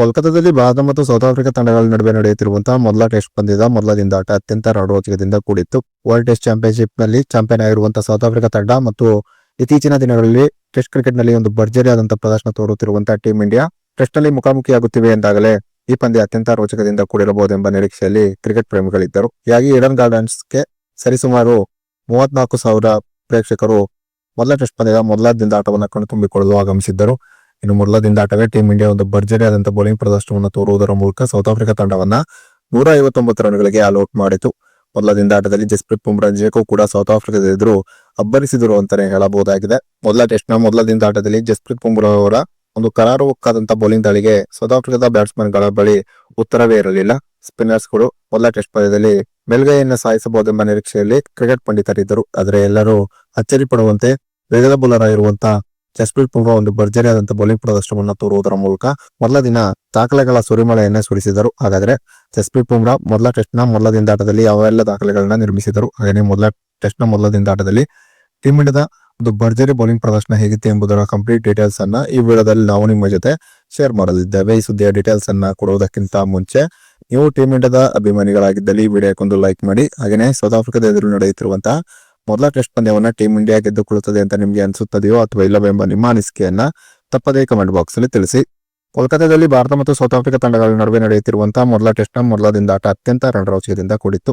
ಕೋಲ್ಕತಾದಲ್ಲಿ ಭಾರತ ಮತ್ತು south Africa ತಂಡಗಳ ನಡುವೆ ನಡೆಯುತ್ತಿರುವಂತಹ ಮೊದಲ ಟೆಸ್ಟ್ ಪಂದ್ಯದ ಮೊದಲ ಆಟ ಅತ್ಯಂತ ರೋಚಕದಿಂದ ಕೂಡಿತ್ತು. ವರ್ಲ್ಡ್ ಟೆಸ್ಟ್ ಚಾಂಪಿಯನ್ಶಿಪ್ನಲ್ಲಿ ಚಾಂಪಿಯನ್ ಆಗಿರುವಂತಹ ಸೌತ್ ಆಫ್ರಿಕಾ ತಂಡ ಮತ್ತು ಇತ್ತೀಚಿನ ದಿನಗಳಲ್ಲಿ ಟೆಸ್ಟ್ ಕ್ರಿಕೆಟ್ನಲ್ಲಿ ಒಂದು ಭರ್ಜರಿಯಾದಂತಹ ಪ್ರದರ್ಶನ ತೋರುತ್ತಿರುವಂತಹ ಟೀಂ ಇಂಡಿಯಾ ಟೆಸ್ಟ್ನಲ್ಲಿ ಮುಖಾಮುಖಿಯಾಗುತ್ತಿವೆ ಎಂದಾಗಲೇ ಈ ಪಂದ್ಯ ಅತ್ಯಂತ ರೋಚಕದಿಂದ ಕೂಡಿರಬಹುದೆಂಬ ನಿರೀಕ್ಷೆಯಲ್ಲಿ ಕ್ರಿಕೆಟ್ ಪ್ರೇಮಿಗಳಿದ್ದರು. ಹೀಗಾಗಿ ಇಡನ್ ಗಾರ್ಡನ್ಸ್ಗೆ ಸರಿಸುಮಾರು ಮೂವತ್ನಾಲ್ಕು ಸಾವಿರ ಪ್ರೇಕ್ಷಕರು ಮೊದಲ ಟೆಸ್ಟ್ ಪಂದ್ಯದ ಮೊದಲ ದಿಂದಾಟವನ್ನು ಕಣ್ತುಂಬಿಕೊಳ್ಳಲು ಆಗಮಿಸಿದ್ದರು. ಇನ್ನು ಮೊದಲ ಆಟವೇ ಟೀಂ ಇಂಡಿಯಾ ಒಂದು ಭರ್ಜರಿಯಾದಂತಹ ಬೌಲಿಂಗ್ ಪ್ರದರ್ಶನವನ್ನು ತೋರುವುದರ ಮೂಲಕ ಸೌತ್ ಆಫ್ರಿಕಾ ತಂಡವನ್ನ ನೂರ ಐವತ್ತೊಂಬತ್ತು ರನ್ಗಳಿಗೆ ಆಲ್ ಮಾಡಿತು. ಮೊದಲ ದಿಂದಾಟದಲ್ಲಿ ಜಸ್ಪ್ರೀತ್ ಬುಮ್ರಾ ಜೇಕೋ ಕೂಡ ಸೌತ್ ಆಫ್ರಿಕಾದ ಎದುರು ಅಬ್ಬರಿಸಿದರು ಅಂತಾನೆ ಹೇಳಬಹುದಾಗಿದೆ. ಮೊದಲ ಟೆಸ್ಟ್ನ ಮೊದಲ ದಿನದಾಟದಲ್ಲಿ ಜಸ್ಪ್ರೀತ್ ಬುಮ್ರಾ ಅವರ ಒಂದು ಕರಾರುವಕ್ಕಾದಂತಹ ಬೌಲಿಂಗ್ ದಾಳಿಗೆ ಸೌತ್ ಆಫ್ರಿಕಾದ ಬ್ಯಾಟ್ಸ್ಮನ್ಗಳ ಬಳಿ ಉತ್ತರವೇ ಇರಲಿಲ್ಲ. ಸ್ಪಿನ್ನರ್ಸ್ಗಳು ಮೊದಲ ಟೆಸ್ಟ್ ಪಂದ್ಯದಲ್ಲಿ ಮೇಲ್ಗೈಯನ್ನು ಸಾಯಿಸಬಹುದೆಂಬ ನಿರೀಕ್ಷೆಯಲ್ಲಿ ಕ್ರಿಕೆಟ್ ಪಂಡಿತರಿದ್ದರು. ಆದರೆ ಎಲ್ಲರೂ ಅಚ್ಚರಿ ಪಡುವಂತೆ ವೇಗದ ಬೌಲರ್ ಆಗಿರುವಂತಹ ಜಸ್ಪ್ರೀತ್ ಬುಮ್ರಾ ಒಂದು ಭರ್ಜರಿಯಾದಂತಹ ಬೌಲಿಂಗ್ ಪ್ರದರ್ಶನವನ್ನು ತೋರುವುದರ ಮೂಲಕ ಮೊದಲ ದಿನ ದಾಖಲೆಗಳ ಸುರಿಮಳೆಯನ್ನೇ ಸುರಿಸಿದರು. ಹಾಗಾದ್ರೆ ಜಸ್ಪ್ರೀತ್ ಬುಮ್ರಾ ಮೊದಲ ಟೆಸ್ಟ್ನ ಮೊದಲ ದಿಂದಾಟದಲ್ಲಿ ಯಾವೆಲ್ಲ ದಾಖಲೆಗಳನ್ನ ನಿರ್ಮಿಸಿದರು? ಹಾಗೆ ಮೊದಲ ಟೆಸ್ಟ್ನ ಮೊದಲ ದಿಂದಾಟದಲ್ಲಿ ಟೀಮ್ ಇಂಡಿಯಾದ ಒಂದು ಭರ್ಜರಿ ಬೌಲಿಂಗ್ ಪ್ರದರ್ಶನ ಹೇಗಿತ್ತು ಎಂಬುದರ ಕಂಪ್ಲೀಟ್ ಡೀಟೇಲ್ಸ್ ಅನ್ನ ಈ ವಿಡಿಯೋದಲ್ಲಿ ನಾವು ನಿಮ್ಮ ಜೊತೆ ಶೇರ್ ಮಾಡಲಿದ್ದೇವೆ. ಈ ಸುದ್ದಿಯ ಡೀಟೇಲ್ಸ್ ಅನ್ನ ಕೊಡುವುದಕ್ಕಿಂತ ಮುಂಚೆ ನೀವು ಟೀಮ್ ಇಂಡಿಯಾದ ಅಭಿಮಾನಿಗಳಾಗಿದ್ದಲ್ಲಿ ಈ ವಿಡಿಯೋಕ್ಕೊಂದು ಲೈಕ್ ಮಾಡಿ. ಹಾಗೆಯೇ ಸೌತ್ ಆಫ್ರಿಕಾದ ಎದುರು ನಡೆಯುತ್ತಿರುವಂತಹ ಮೊದಲ ಟೆಸ್ಟ್ ಪಂದ್ಯವನ್ನ ಟೀಮ್ ಇಂಡಿಯಾ ಗೆದ್ದುಕೊಳ್ಳುತ್ತದೆ ಅಂತ ನಿಮಗೆ ಅನಿಸುತ್ತದೆಯೋ ಅಥವಾ ಇಲ್ಲವೆಂಬ ನಿಮ್ಮ ಅನಿಸಿಕೆಯನ್ನ ತಪ್ಪದೇ ಕಮೆಂಟ್ ಬಾಕ್ಸ್ ಅಲ್ಲಿ ತಿಳಿಸಿ. ಕೋಲ್ಕತ್ತಾದಲ್ಲಿ ಭಾರತ ಮತ್ತು ಸೌತ್ ಆಫ್ರಿಕಾ ತಂಡಗಳ ನಡುವೆ ನಡೆಯುತ್ತಿರುವಂತಹ ಮೊದಲ ಟೆಸ್ಟ್ನ ಮೊದಲ ಆಟ ಅತ್ಯಂತ ರಣರೋಚಕದಿಂದ ಕೂಡಿತ್ತು.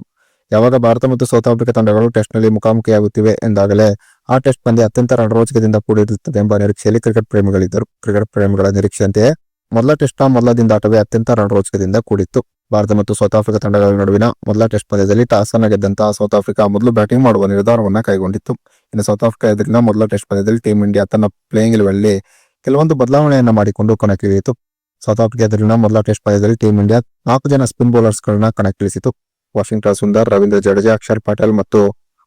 ಯಾವಾಗ ಭಾರತ ಮತ್ತು ಸೌತ್ ಆಫ್ರಿಕಾ ತಂಡಗಳು ಟೆಸ್ಟ್ನಲ್ಲಿ ಮುಖಾಮುಖಿಯಾಗುತ್ತಿವೆ ಎಂದಾಗಲೇ ಆ ಟೆಸ್ಟ್ ಪಂದ್ಯ ಅತ್ಯಂತ ರಣರೋಚಕದಿಂದ ಕೂಡಿರುತ್ತದೆ ಎಂಬ ನಿರೀಕ್ಷೆಯಲ್ಲಿ ಕ್ರಿಕೆಟ್ ಪ್ರೇಮಿಗಳಿದ್ದರು. ಕ್ರಿಕೆಟ್ ಪ್ರೇಮಿಗಳ ನಿರೀಕ್ಷೆಯಂತೆಯೇ ಮೊದಲ ಟೆಸ್ಟ್ನ ಮೊದಲ ದಿಂದಾಟವೇ ಅತ್ಯಂತ ರಣರೋಚಕದಿಂದ ಕೂಡಿತ್ತು. ಭಾರತ ಮತ್ತು ಸೌತ್ ಆಫ್ರಿಕಾ ತಂಡಗಳ ನಡುವಿನ ಮೊದಲ ಟೆಸ್ಟ್ ಪಂದ್ಯದಲ್ಲಿ ಟಾಸ್ ಅನ್ನು ಗೆದ್ದಂತಹ ಸೌತ್ ಆಫ್ರಿಕಾ ಮೊದಲು ಬ್ಯಾಟಿಂಗ್ ಮಾಡುವ ನಿರ್ಧಾರವನ್ನು ಕೈಗೊಂಡಿತ್ತು. ಇನ್ನು ಸೌತ್ ಆಫ್ರಿಕಾ ಎದುರಿನ ಮೊದಲ ಟೆಸ್ಟ್ ಪಂದ್ಯದಲ್ಲಿ ಟೀಂ ಇಂಡಿಯಾ ತನ್ನ ಪ್ಲೇಯಿಂಗ್ ಲೆವೆಲ್ನಲ್ಲಿ ಕೆಲವೊಂದು ಬದಲಾವಣೆಯನ್ನು ಮಾಡಿಕೊಂಡು ಕಣಕ್ಕಿಳಿಯಿತು. ಸೌತ್ ಆಫ್ರಿಕಾ ಎದುರಿನ ಮೊದಲ ಟೆಸ್ಟ್ ಪಂದ್ಯದಲ್ಲಿ ಟೀಂ ಇಂಡಿಯಾ ನಾಲ್ಕು ಜನ ಸ್ಪಿನ್ ಬೌಲರ್ಸ್ ಗಳನ್ನ ಕಣಕ್ಕಿಳಿಸಿತು. ವಾಷಿಂಗ್ಟನ್ ಸುಂದರ್, ರವೀಂದ್ರ ಜಡೇಜಾ, ಅಕ್ಷರ್ ಪಟೇಲ್ ಮತ್ತು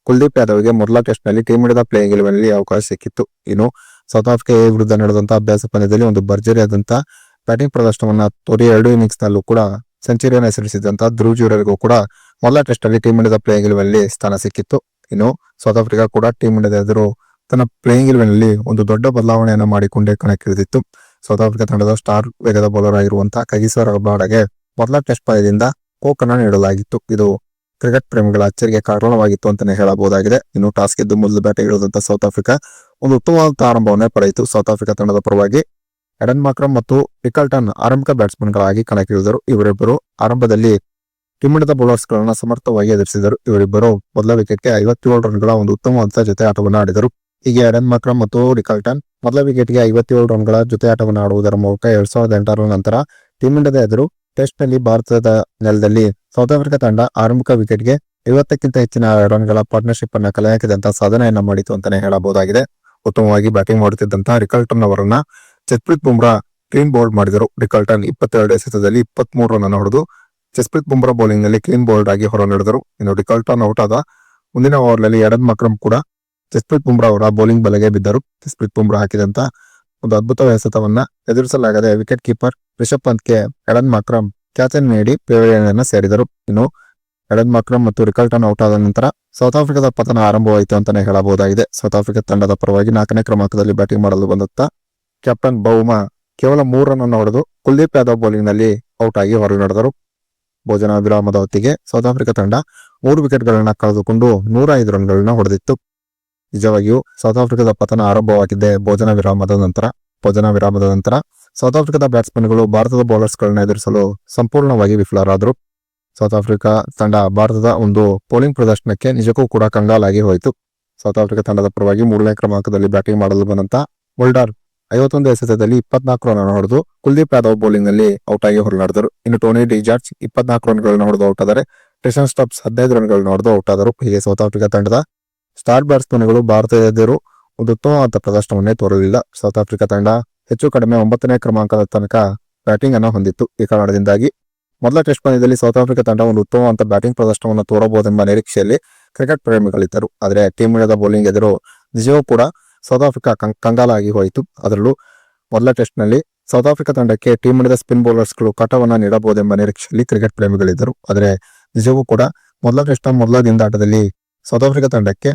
ಕುಲ್ದೀಪ್ ಯಾದವ್ಗೆ ಮೊದಲ ಟೆಸ್ಟ್ನಲ್ಲಿ ಟೀಮ್ ಇಂಡಿಯಾದ ಪ್ಲೇಯಿಂಗ್ ಲೆವೆಲ್ನಲ್ಲಿ ಅವಕಾಶ ಸಿಕ್ಕಿತ್ತು. ಇನ್ನು ಸೌತ್ ಆಫ್ರಿಕಾ ವಿರುದ್ಧ ನಡೆದಂತಹ ಅಭ್ಯಾಸ ಪಂದ್ಯದಲ್ಲಿ ಒಂದು ಭರ್ಜರಿಯಾದಂತಹ ಬ್ಯಾಟಿಂಗ್ ಪ್ರದರ್ಶನವನ್ನ ತೋರಿ ಎರಡು ಇನ್ನಿಂಗ್ಸ್ ನಲ್ಲೂ ಕೂಡ ಸೆಂಚುರಿಯನ್ನು ಹೆಸರಿಸಿದಂತಹ ಧ್ರುವ್ ಜೂರರಿಗೂ ಕೂಡ ಮೊದಲ ಟೆಸ್ಟ್ ಅಲ್ಲಿ ಟೀಮ್ ಇಂಡಿಯಾದ ಪ್ಲೇಯಿಂಗ್ ಇಲೆವೆನ್ನಲ್ಲಿ ಸ್ಥಾನ ಸಿಕ್ಕಿತ್ತು. ಇನ್ನು ಸೌತ್ ಆಫ್ರಿಕಾ ಕೂಡ ಟೀಮ್ ಇಂಡಿಯಾದ ಎದುರು ತನ್ನ ಪ್ಲೇಯಿಂಗ್ ಇಲೆವೆನ್ನಲ್ಲಿ ಒಂದು ದೊಡ್ಡ ಬದಲಾವಣೆಯನ್ನು ಮಾಡಿಕೊಂಡೇ ಕಣಕ್ಕಿಳಿದಿತ್ತು. ಸೌತ್ ಆಫ್ರಿಕಾ ತಂಡದ ಸ್ಟಾರ್ ವೇಗದ ಬೌಲರ್ ಆಗಿರುವಂತಹ ಕಗಿಸೋ ಅಬಾಡಗೆ ಮೊದಲ ಟೆಸ್ಟ್ ಪಂದ್ಯದಿಂದ ಕೋಕನ್ನ ನೀಡಲಾಗಿತ್ತು. ಇದು ಕ್ರಿಕೆಟ್ ಪ್ರೇಮಿಗಳ ಅಚ್ಚರಿಗೆ ಕಾರಣವಾಗಿತ್ತು ಅಂತಾನೆ ಹೇಳಬಹುದಾಗಿದೆ. ಇನ್ನು ಟಾಸ್ ಗೆದ್ದು ಮೊದಲು ಬ್ಯಾಟಿಂಗ್ ಇಳಿದಂತಹ ಸೌತ್ ಆಫ್ರಿಕಾ ಒಂದು ಉತ್ತಮವಾದ ಆರಂಭವನ್ನೇ ಪಡೆಯಿತು. ಸೌತ್ ಆಫ್ರಿಕಾ ತಂಡದ ಪರವಾಗಿ ಎಡನ್ ಮಾಕ್ರಮ್ ಮತ್ತು ಪಿಕಲ್ಟನ್ ಆರಂಭಿಕ ಬ್ಯಾಟ್ಸ್ಮನ್ಗಳಾಗಿ ಕಣಕ್ಕಿಳಿದರು. ಇವರಿಬ್ಬರು ಆರಂಭದಲ್ಲಿ ಟೀಮ್ ಇಂಡಿಯಾದ ಬೌಲರ್ಸ್ ಗಳನ್ನ ಸಮರ್ಥವಾಗಿ ಎದುರಿಸಿದರು. ಇವರಿಬ್ಬರು ಮೊದಲ ವಿಕೆಟ್ಗೆ ಐವತ್ತೇಳು ರನ್ಗಳ ಒಂದು ಉತ್ತಮವಾದ ಜೊತೆ ಆಟವನ್ನು ಆಡಿದರು. ಹೀಗೆ ಎಡನ್ ಮಾಕ್ರಮ್ ಮತ್ತು ರಿಕಲ್ಟನ್ ಮೊದಲ ವಿಕೆಟ್ಗೆ ಐವತ್ತೇಳು ರನ್ಗಳ ಜೊತೆ ಆಟವನ್ನು ಆಡುವುದರ ಮೂಲಕ ಎರಡ್ ಸಾವಿರದ ಎಂಟರ ನಂತರ ಟೀಮ್ ಇಂಡಿಯಾದ ಎದುರು ಟೆಸ್ಟ್ನಲ್ಲಿ ಭಾರತದ ನೆಲದಲ್ಲಿ ಸೌತ್ ಆಫ್ರಿಕಾ ತಂಡ ಆರಂಭಿಕ ವಿಕೆಟ್ಗೆ ಐವತ್ತಕ್ಕಿಂತ ಹೆಚ್ಚಿನ ರನ್ಗಳ ಪಾರ್ಟ್ನರ್ಶಿಪ್ ಅನ್ನು ಕಲೆ ಹಾಕಿದಂತಹ ಸಾಧನೆಯನ್ನು ಮಾಡಿತು ಅಂತಾನೆ ಹೇಳಬಹುದಾಗಿದೆ. ಉತ್ತಮವಾಗಿ ಬ್ಯಾಟಿಂಗ್ ಮಾಡುತ್ತಿದ್ದಂತಹ ರಿಕಲ್ಟನ್ ಅವರನ್ನ ಜಸ್ಪ್ರೀತ್ ಬುಮ್ರಾ ಕ್ಲೀನ್ ಬೌಲ್ಡ್ ಮಾಡಿದರು. ಡಿಕಲ್ಟನ್ ಇಪ್ಪತ್ತೆರಡು ಎಸೆತದಲ್ಲಿ ಇಪ್ಪತ್ತ್ ಮೂರು ರನ್ ಹೊಡೆದು ಜಸ್ಪ್ರೀತ್ ಬುಮ್ರಾ ಬೌಲಿಂಗ್ನಲ್ಲಿ ಕ್ಲೀನ್ ಬೌಲ್ಡ್ ಆಗಿ ಹೊರ ನಡೆದರು. ಇನ್ನು ಡಿಕಲ್ಟನ್ ಔಟ್ ಆದ ಮುಂದಿನ ಓವರ್ನಲ್ಲಿ ಎರಡನ್ ಮಕ್ರಮ್ ಕೂಡ ಜಸ್ಪ್ರೀತ್ ಬುಮ್ರಾ ಅವರ ಬೌಲಿಂಗ್ ಬಲೆಗೆ ಬಿದ್ದರು. ಜಸ್ಪ್ರೀತ್ ಬುಮ್ರಾ ಹಾಕಿದಂತ ಒಂದು ಅದ್ಭುತ ಎಸೆತವನ್ನ ಎದುರಿಸಲಾಗದೆ ವಿಕೆಟ್ ಕೀಪರ್ ರಿಷಬ್ ಪಂತ್ಗೆ ಎಡನ್ ಮಕ್ರಮ್ ಕ್ಯಾಚ್ ನೀಡಿ ಪೇವಿಲಿಯನ್ ಸೇರಿದರು. ಇನ್ನು ಎಡನ್ ಮಕ್ರಮ್ ಮತ್ತು ರಿಕಲ್ಟನ್ ಔಟ್ ಆದ ನಂತರ ಸೌತ್ ಆಫ್ರಿಕಾದ ಪತನ ಆರಂಭವಾಯಿತು ಅಂತಾನೆ ಹೇಳಬಹುದಾಗಿದೆ. ಸೌತ್ ಆಫ್ರಿಕಾ ತಂಡದ ಪರವಾಗಿ ನಾಲ್ಕನೇ ಕ್ರಮಾಂಕದಲ್ಲಿ ಬ್ಯಾಟಿಂಗ್ ಮಾಡಲು ಬಂದತ್ತ ಕ್ಯಾಪ್ಟನ್ ಬೌಮಾ ಕೇವಲ ಮೂರು ರನ್ ಹೊಡೆದು ಕುಲ್ದೀಪ್ ಯಾದವ್ ಬೌಲಿಂಗ್ನಲ್ಲಿ ಔಟ್ ಆಗಿ ಹೊರನಡೆದರು ಭೋಜನ ವಿರಾಮದ ಹೊತ್ತಿಗೆ ಸೌತ್ ಆಫ್ರಿಕಾ ತಂಡ ಮೂರು ವಿಕೆಟ್ ಗಳನ್ನ ಕಳೆದುಕೊಂಡು ನೂರ ಐದು ರನ್ ಗಳನ್ನ ಹೊಡೆದಿತ್ತು. ನಿಜವಾಗಿಯೂ ಸೌತ್ ಆಫ್ರಿಕಾದ ಪತನ ಆರಂಭವಾಗಿದ್ದೆ ಭೋಜನ ವಿರಾಮದ ನಂತರ. ಭೋಜನ ವಿರಾಮದ ನಂತರ ಸೌತ್ ಆಫ್ರಿಕಾದ ಬ್ಯಾಟ್ಸ್ಮನ್ಗಳು ಭಾರತದ ಬೌಲರ್ಸ್ ಗಳನ್ನ ಎದುರಿಸಲು ಸಂಪೂರ್ಣವಾಗಿ ವಿಫಲರಾದರು. ಸೌತ್ ಆಫ್ರಿಕಾ ತಂಡ ಭಾರತದ ಒಂದು ಬೌಲಿಂಗ್ ಪ್ರದರ್ಶನಕ್ಕೆ ನಿಜಕ್ಕೂ ಕೂಡ ಕಂಗಾಲಾಗಿ ಹೋಯಿತು. ಸೌತ್ ಆಫ್ರಿಕಾ ತಂಡದ ಪರವಾಗಿ ಮೂರನೇ ಕ್ರಮಾಂಕದಲ್ಲಿ ಬ್ಯಾಟಿಂಗ್ ಮಾಡಲು ಬಂದಂತ ಮುಲ್ಡಾರ್ ಐವತ್ತೊಂದು ಎಸೆತದಲ್ಲಿ ಇಪ್ಪತ್ನಾಲ್ಕು ರನ್ ಹೊಡೆದು ಕುಲ್ದೀಪ್ ಯಾದವ್ ಬೌಲಿಂಗ್ನಲ್ಲಿ ಔಟ್ ಆಗಿ ಹೊರಲಾಡಿದರು ಇನ್ನು ಟೋನಿ ಡಿಜಾರ್ಜ್ ಇಪ್ಪತ್ನಾಲ್ಕು ರನ್ಗಳನ್ನು ಹೊಡೆದು ಔಟ್ ಆದರೆ ಟೆಷನ್ ಸ್ಟಾಪ್ಸ್ ಹದಿನೈದು ರನ್ಗಳನ್ನು ಹೊಡೆದು ಔಟ್ ಆದರು. ಹೀಗೆ ಸೌತ್ ಆಫ್ರಿಕಾ ತಂಡದ ಸ್ಟಾರ್ ಬ್ಯಾಟ್ಸ್ಮನ್ಗಳು ಭಾರತದ ಎದುರು ಒಂದು ಉತ್ತಮವಾದ ಪ್ರದರ್ಶನವನ್ನೇ ತೋರಲಿಲ್ಲ. ಸೌತ್ ಆಫ್ರಿಕಾ ತಂಡ ಹೆಚ್ಚು ಕಡಿಮೆ ಒಂಬತ್ತನೇ ಕ್ರಮಾಂಕದ ತನಕ ಬ್ಯಾಟಿಂಗ್ ಅನ್ನು ಹೊಂದಿತ್ತು. ಈ ಕಾರಣದಿಂದಾಗಿ ಮೊದಲ ಟೆಸ್ಟ್ ಪಂದ್ಯದಲ್ಲಿ ಸೌತ್ ಆಫ್ರಿಕಾ ತಂಡ ಒಂದು ಉತ್ತಮವಾದ ಬ್ಯಾಟಿಂಗ್ ಪ್ರದರ್ಶನವನ್ನು ತೋರಬಹುದೆಂಬ ನಿರೀಕ್ಷೆಯಲ್ಲಿ ಕ್ರಿಕೆಟ್ ಪ್ರೇಮಿಗಳಿದ್ದರು. ಆದರೆ ಟೀಮ್ ಇಂಡಿಯಾದ ಬೌಲಿಂಗ್ ಎದುರು ನಿಜವೂ ಕೂಡ ಸೌತ್ ಆಫ್ರಿಕಾ ಕಂಗ್ ಕಂಗಾಲಾಗಿ ಹೋಯಿತು. ಅದರಲ್ಲೂ ಮೊದಲ ಟೆಸ್ಟ್ನಲ್ಲಿ ಸೌತ್ ಆಫ್ರಿಕಾ ತಂಡಕ್ಕೆ ಟೀಮ್ ಇಂಡಿಯಾದ ಸ್ಪಿನ್ ಬೌಲರ್ಸ್ಗಳು ಕಟವನ್ನ ನೀಡಬಹುದೆಂಬ ನಿರೀಕ್ಷೆಯಲ್ಲಿ ಕ್ರಿಕೆಟ್ ಪ್ರೇಮಿಗಳಿದ್ದರು. ಆದರೆ ನಿಜವೂ ಕೂಡ ಮೊದಲ ಟೆಸ್ಟ್ನ ಮೊದಲ ದಿಂದಾಟದಲ್ಲಿ ಸೌತ್ ಆಫ್ರಿಕಾ ತಂಡಕ್ಕೆ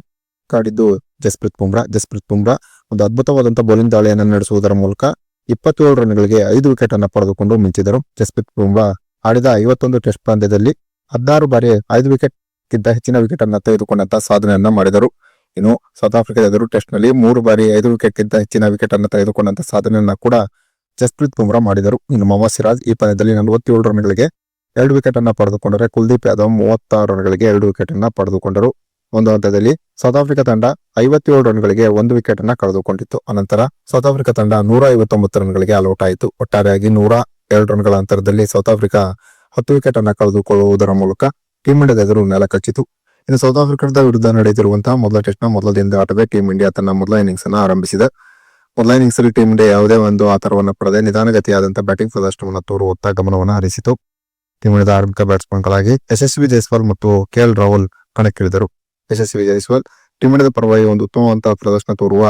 ಕಾಡಿದ್ದು ಜಸ್ಪ್ರೀತ್ ಬುಮ್ರಾ ಜಸ್ಪ್ರೀತ್ ಬುಮ್ರಾ ಒಂದು ಅದ್ಭುತವಾದಂತಹ ಬೌಲಿಂಗ್ ದಾಳಿಯನ್ನು ನಡೆಸುವುದರ ಮೂಲಕ ಇಪ್ಪತ್ತೇಳು ರನ್ಗಳಿಗೆ ಐದು ವಿಕೆಟ್ ಅನ್ನು ಪಡೆದುಕೊಂಡು ಮಿಂಚಿದರು. ಜಸ್ಪ್ರೀತ್ ಬುಮ್ರಾ ಆಡಿದ ಐವತ್ತೊಂದು ಟೆಸ್ಟ್ ಪಂದ್ಯದಲ್ಲಿ ಹದಿನಾರು ಬಾರಿ ಐದು ವಿಕೆಟ್ ಗಿಂತ ಹೆಚ್ಚಿನ ವಿಕೆಟ್ ಅನ್ನು ತೆಗೆದುಕೊಂಡಂತಹ ಸಾಧನೆಯನ್ನ ಮಾಡಿದರು. ಇನ್ನು ಸೌತ್ ಆಫ್ರಿಕಾದ ಎದುರು ಟೆಸ್ಟ್ನಲ್ಲಿ ಮೂರು ಬಾರಿ ಐದು ವಿಕೆಟ್ ಗಿಂತ ಹೆಚ್ಚಿನ ವಿಕೆಟ್ ಅನ್ನು ತೆಗೆದುಕೊಂಡಂತ ಸಾಧನೆಯನ್ನ ಕೂಡ ಜಸ್ಪ್ರೀತ್ ಬುಮ್ರಾ ಮಾಡಿದರು. ಇನ್ನು ಮೊಹಮ್ಮದ್ ಸಿರಾಜ್ ಈ ಪಂದ್ಯದಲ್ಲಿ ನಲವತ್ತೇಳು ರನ್ಗಳಿಗೆ ಎರಡು ವಿಕೆಟ್ ಅನ್ನ ಪಡೆದುಕೊಂಡರೆ ಕುಲ್ದೀಪ್ ಯಾದವ್ ಮೂವತ್ತಾರು ರನ್ಗಳಿಗೆ ಎರಡು ವಿಕೆಟ್ ಅನ್ನ ಪಡೆದುಕೊಂಡರು. ಒಂದು ಹಂತದಲ್ಲಿ ಸೌತ್ ಆಫ್ರಿಕಾ ತಂಡ ಐವತ್ತೇಳು ರನ್ಗಳಿಗೆ ಒಂದು ವಿಕೆಟ್ ಅನ್ನ ಕಳೆದುಕೊಂಡಿತ್ತು. ಅನಂತರ ಸೌತ್ ಆಫ್ರಿಕಾ ತಂಡ ನೂರ ಐವತ್ತೊಂಬತ್ತು ರನ್ಗಳಿಗೆ ಆಲ್ಔಟ್ ಆಯಿತು ಒಟ್ಟಾರೆಯಾಗಿ ನೂರ ಎರಡು ರನ್ಗಳ ಅಂತರದಲ್ಲಿ ಸೌತ್ ಆಫ್ರಿಕಾ ಹತ್ತು ವಿಕೆಟ್ ಅನ್ನ ಕಳೆದುಕೊಳ್ಳುವುದರ ಮೂಲಕ ಟೀಮ್ ಇಂಡಿಯಾದ ಎದುರು ನೆಲ ಕಚ್ಚಿತು ಇನ್ನು ಸೌತ್ ಆಫ್ರಿಕಾದ ವಿರುದ್ಧ ನಡೆಯುತ್ತಿರುವಂತಹ ಮೊದಲ ಟೆಸ್ಟ್ನ ಮೊದಲ ದಿನದ ಆಟವೇ ಟೀಮ್ ಇಂಡಿಯಾ ತನ್ನ ಮೊದಲ ಇನ್ನಿಂಗ್ಸ್ ಅನ್ನು ಆರಂಭಿಸಿದೆ. ಮೊದಲ ಇನ್ನಿಂಗ್ಸ್ ಅಲ್ಲಿ ಟೀಂ ಇಂಡಿಯಾ ಯಾವುದೇ ಒಂದು ಆತರವನ್ನು ಪಡೆದೇ ನಿಧಾನಗತಿಯಾದಂತಹ ಬ್ಯಾಟಿಂಗ್ ಪ್ರದರ್ಶನವನ್ನು ತೋರುವತ್ತ ಗಮನವನ್ನು ಹರಿಸಿತು. ಟೀಂ ಇಂಡಿಯಾದ ಆರಂಭಿಕ ಬ್ಯಾಟ್ಸ್ಮನ್ಗಳಾಗಿ ಯಶಸ್ವಿ ಜೈಸ್ವಾಲ್ ಮತ್ತು ಕೆ ಎಲ್ ರಾಹುಲ್ ಕಣಕ್ಕಿಳಿದರು. ಯಶಸ್ವಿ ಜೈಸ್ವಾಲ್ ಟೀಮ್ ಇಂಡಿಯಾದ ಪರವಾಗಿ ಒಂದು ಉತ್ತಮವಂತಹ ಪ್ರದರ್ಶನ ತೋರುವ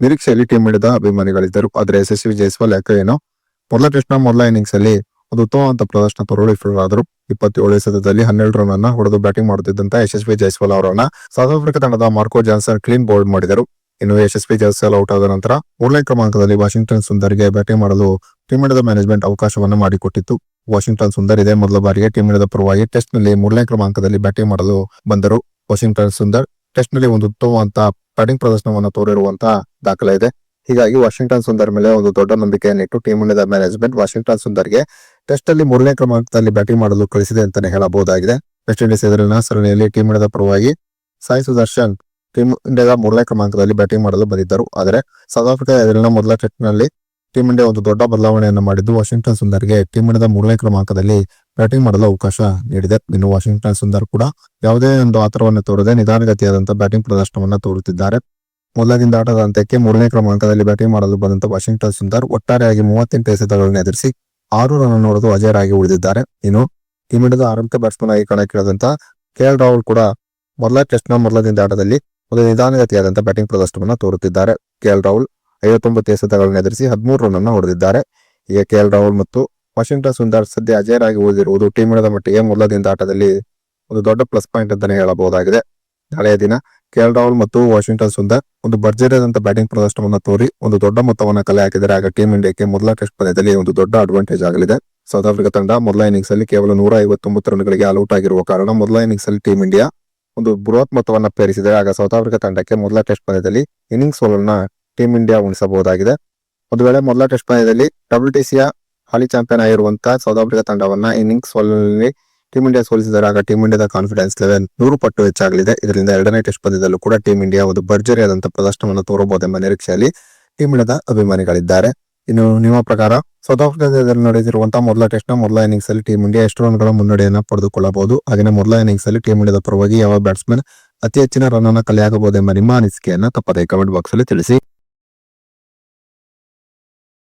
ನಿರೀಕ್ಷೆಯಲ್ಲಿ ಟೀಂ ಇಂಡಿಯಾದ ಅಭಿಮಾನಿಗಳಿದ್ದರು. ಆದರೆ ಯಶಸ್ವಿ ಜೈಸ್ವಾಲ್ ಯಾಕೆ ಏನೋ? ಮೊದಲ ಟೆಸ್ಟ್ನ ಮೊದಲ ಇನ್ನಿಂಗ್ಸ್ ಅಲ್ಲಿ ಒಂದು ಉತ್ತಮವಂತ ಪ್ರದರ್ಶನ ತೋರಲು ವಿಫಲರಾದರು ಇಪ್ಪತ್ತೇಳು ಎಸೆತದಲ್ಲಿ ಹನ್ನೆರಡು ರನ್ ಅನ್ನ ಹೊಡೆದು ಬ್ಯಾಟಿಂಗ್ ಮಾಡುತ್ತಿದ್ದಂತ ಯಶಸ್ವಿ ಜೈಸ್ವಾಲ್ ಅವರನ್ನ ಸೌತ್ ಆಫ್ರಿಕಾ ತಂಡದ ಮಾರ್ಕೋ ಜಾನ್ಸನ್ ಕ್ಲೀನ್ ಬೌಲ್ಡ್ ಮಾಡಿದರು. ಇನ್ನು ಯಶಸ್ವಿ ಜೈಸ್ವಾಲ್ ಔಟ್ ಆದ ನಂತರ ಮೂರನೇ ಕ್ರಮಾಂಕದಲ್ಲಿ ವಾಷಿಂಗ್ಟನ್ ಸುಂದರ್ಗೆ ಬ್ಯಾಟಿಂಗ್ ಮಾಡಲು ಟೀಮ್ ಇಂಡಿಯಾದ ಮ್ಯಾನೇಜ್ಮೆಂಟ್ ಅವಕಾಶವನ್ನು ಮಾಡಿಕೊಟ್ಟಿತ್ತು. ವಾಷಿಂಗ್ಟನ್ ಸುಂದರ್ ಇದೇ ಮೊದಲ ಬಾರಿಗೆ ಟೀಮ್ ಇಂಡಿಯಾದ ಪರವಾಗಿ ಟೆಸ್ಟ್ನಲ್ಲಿ ಮೂರನೇ ಕ್ರಮಾಂಕದಲ್ಲಿ ಬ್ಯಾಟಿಂಗ್ ಮಾಡಲು ಬಂದರು. ವಾಷಿಂಗ್ಟನ್ ಸುಂದರ್ ಟೆಸ್ಟ್ನಲ್ಲಿ ಒಂದು ಉತ್ತಮವಂತ ಬ್ಯಾಟಿಂಗ್ ಪ್ರದರ್ಶನವನ್ನು ತೋರಿರುವಂತಹ ದಾಖಲೆ ಇದೆ. ಹೀಗಾಗಿ ವಾಷಿಂಗ್ಟನ್ ಸುಂದರ್ ಮೇಲೆ ಒಂದು ದೊಡ್ಡ ನಂಬಿಕೆಯನ್ನಿಟ್ಟು ಟೀಮ್ ಇಂಡಿಯಾದ ಮ್ಯಾನೇಜ್ಮೆಂಟ್ ವಾಷಿಂಗ್ಟನ್ ಸುಂದರ್ಗೆ ಟೆಸ್ಟ್ ಅಲ್ಲಿ ಮೂರನೇ ಕ್ರಮಾಂಕದಲ್ಲಿ ಬ್ಯಾಟಿಂಗ್ ಮಾಡಲು ಕಳಿಸಿದೆ ಅಂತಾನೆ ಹೇಳಬಹುದಾಗಿದೆ. ವೆಸ್ಟ್ ಇಂಡೀಸ್ ಎದುರಿನ ಸರಣಿಯಲ್ಲಿ ಟೀಮ್ ಇಂಡಿಯಾದ ಪರವಾಗಿ ಸಾಯಿ ಸುದರ್ಶನ್ ಟೀಮ್ ಇಂಡಿಯಾದ ಮೂರನೇ ಕ್ರಮಾಂಕದಲ್ಲಿ ಬ್ಯಾಟಿಂಗ್ ಮಾಡಲು ಬಂದಿದ್ದರು. ಆದರೆ ಸೌತ್ ಆಫ್ರಿಕಾ ಎದುರಿನ ಮೊದಲ ಟೆಸ್ಟ್ನಲ್ಲಿ ಟೀಂ ಇಂಡಿಯಾ ಒಂದು ದೊಡ್ಡ ಬದಲಾವಣೆಯನ್ನು ಮಾಡಿದ್ದು ವಾಷಿಂಗ್ಟನ್ ಸುಂದರ್ಗೆ ಟೀಮ್ ಇಂಡಿಯಾದ ಮೂರನೇ ಕ್ರಮಾಂಕದಲ್ಲಿ ಬ್ಯಾಟಿಂಗ್ ಮಾಡಲು ಅವಕಾಶ ನೀಡಿದೆ. ಇನ್ನು ವಾಷಿಂಗ್ಟನ್ ಸುಂದರ್ ಕೂಡ ಯಾವುದೇ ಒಂದು ಆತರವನ್ನು ತೋರದೆ ನಿಧಾನಗತಿಯಾದಂತಹ ಬ್ಯಾಟಿಂಗ್ ಪ್ರದರ್ಶನವನ್ನು ತೋರುತ್ತಿದ್ದಾರೆ. ಮೊದಲದಿಂದ ಆಟದ ಅಂತ್ಯಕ್ಕೆ ಮೂರನೇ ಕ್ರಮಾಂಕದಲ್ಲಿ ಬ್ಯಾಟಿಂಗ್ ಮಾಡಲು ಬಂದಂತ ವಾಷಿಂಗ್ಟನ್ ಸುಂದರ್ ಒಟ್ಟಾರೆಯಾಗಿ ಮೂವತ್ತೆಂಟು ಎಸೆತಗಳನ್ನು ಎದುರಿಸಿ ಆರು ರನ್ ಹೊಡೆದು ಅಜಯರಾಗಿ ಉಳಿದಿದ್ದಾರೆ. ಇನ್ನು ಟೀಮ್ ಇಂಡಿಯಾದ ಆರಂಭಿಕ ಬ್ಯಾಟ್ಸ್ಮನ್ ಆಗಿ ಕಣಕ್ಕಿಳಿದಂತ ಕೆಎಲ್ ರಾಹುಲ್ ಕೂಡ ಮೊದಲ ಟೆಸ್ಟ್ನ ಮೊದಲ ದಿನದ ಆಟದಲ್ಲಿ ಒಂದು ನಿಧಾನಗತಿಯಾದಂತಹ ಬ್ಯಾಟಿಂಗ್ ಪ್ರದರ್ಶನವನ್ನು ತೋರುತ್ತಿದ್ದಾರೆ. ಕೆ ಎಲ್ ರಾಹುಲ್ ಐವತ್ತೊಂಬತ್ತು ಎಸೆತಗಳನ್ನು ಎದುರಿಸಿ ಹದಿಮೂರು ರನ್ ಅನ್ನು ಹೊಡೆದಿದ್ದಾರೆ ಈಗ ಕೆಎಲ್ ರಾಹುಲ್ ಮತ್ತು ವಾಷಿಂಗ್ಟನ್ ಸುಂದರ್ ಸದ್ಯ ಅಜಯರಾಗಿ ಉಳಿದಿರುವುದು ಟೀಮ್ ಇಂಡಿಯಾದ ಮಟ್ಟಿಗೆ ಮೊದಲ ದಿನದ ಆಟದಲ್ಲಿ ಒಂದು ದೊಡ್ಡ ಪ್ಲಸ್ ಪಾಯಿಂಟ್ ಅಂತಾನೆ ಹೇಳಬಹುದಾಗಿದೆ. ನಾಳೆಯ ದಿನ ಕೆಎಲ್ ರಾಹುಲ್ ಮತ್ತು ವಾಷಿಂಗ್ಟನ್ ಸುಂದರ್ ಒಂದು ಭರ್ಜರಿಯಾದಂತಹ ಬ್ಯಾಟಿಂಗ್ ಪ್ರದರ್ಶನವನ್ನು ತೋರಿ ಒಂದು ದೊಡ್ಡ ಮೊತ್ತವನ್ನು ಕಲೆ ಹಾಕಿದರೆ ಆಗ ಟೀಂ ಇಂಡಿಯಾಕ್ಕೆ ಮೊದಲ ಟೆಸ್ಟ್ ಪಂದ್ಯದಲ್ಲಿ ಒಂದು ದೊಡ್ಡ ಅಡ್ವಾಂಟೇಜ್ ಆಗಲಿದೆ. ಸೌತ್ ಆಫ್ರಿಕಾ ತಂಡ ಮೊದಲ ಇನ್ನಿಂಗ್ಸ್ ಅಲ್ಲಿ ಕೇವಲ ನೂರ ಐವತ್ತೊಂಬತ್ತು ರನ್ಗಳಿಗೆ ಆಲ್ಔಟ್ ಆಗಿರುವ ಕಾರಣ ಮೊದಲ ಇನ್ನಿಂಗ್ಸ್ ಅಲ್ಲಿ ಟೀಮ್ ಇಂಡಿಯಾ ಒಂದು ಬೃಹತ್ ಮೊತ್ತವನ್ನು ಪೇರಿಸಿದರೆ ಆಗ ಸೌತ್ ಆಫ್ರಿಕಾ ತಂಡಕ್ಕೆ ಮೊದಲ ಟೆಸ್ಟ್ ಪಂದ್ಯದಲ್ಲಿ ಇನ್ನಿಂಗ್ಸ್ ಸೋಲನ್ನ ಟೀಮ್ ಇಂಡಿಯಾ ಉಣಿಸಬಹುದಾಗಿದೆ. ಒಂದು ವೇಳೆ ಮೊದಲ ಟೆಸ್ಟ್ ಪಂದ್ಯದಲ್ಲಿ ಡಬ್ಲ್ಯೂ ಟಿ ಸಿಯ ಹಾಲಿ ಚಾಂಪಿಯನ್ ಆಗಿರುವಂತಹ ಸೌತ್ ಆಫ್ರಿಕಾ ತಂಡವನ್ನ ಇನ್ನಿಂಗ್ಸ್ ಸೋಲಿನಲ್ಲಿ ಟೀಂ ಇಂಡಿಯಾ ಸೋಲಿಸಿದಾಗ ಆಗ ಟೀಂ ಇಂಡಿಯಾದ ಕಾನ್ಫಿಡೆನ್ಸ್ ಲೆವೆಲ್ ನೂರು ಪಟ್ಟು ಹೆಚ್ಚಾಗಲಿದೆ. ಇದರಿಂದ ಎರಡನೇ ಟೆಸ್ಟ್ ಪಂದ್ಯದಲ್ಲೂ ಕೂಡ ಟೀಂ ಇಂಡಿಯಾ ಒಂದು ಭರ್ಜರಿಯಾದಂತಹ ಪ್ರದರ್ಶನವನ್ನು ತೋರಬಹುದೆಂಬ ನಿರೀಕ್ಷೆಯಲ್ಲಿ ಟೀಮ್ ಇಂಡಿಯಾದ ಅಭಿಮಾನಿಗಳಿದ್ದಾರೆ. ಇನ್ನು ನಿಮ್ಮ ಪ್ರಕಾರ ಸೌತ್ ಆಫ್ರಿಕಾದಲ್ಲಿ ನಡೆದಿರುವಂತಹ ಮೊದಲ ಟೆಸ್ಟ್ನ ಮೊದಲ ಇನ್ನಿಂಗ್ಸ್ ಅಲ್ಲಿ ಟೀಮ್ ಇಂಡಿಯಾ ಎಷ್ಟು ರನ್ಗಳ ಮುನ್ನಡೆಯನ್ನು ಪಡೆದುಕೊಳ್ಳಬಹುದು? ಹಾಗೆ ಮೊದಲ ಇನ್ನಿಂಗ್ಸ್ ಅಲ್ಲಿ ಟೀಮ್ ಇಂಡಿಯಾದ ಪರವಾಗಿ ಯಾವ ಬ್ಯಾಟ್ಸ್ಮನ್ ಅತಿ ಹೆಚ್ಚಿನ ರನ್ ಅನ್ನ ಕಲೆಯಾಗಬಹುದೆಂಬ ನಿಮ್ಮ ಅನಿಸಿಕೆಯನ್ನು ತಪ್ಪದೆ ಕಮೆಂಟ್ ಬಾಕ್ಸ್ ಅಲ್ಲಿ ತಿಳಿಸಿ.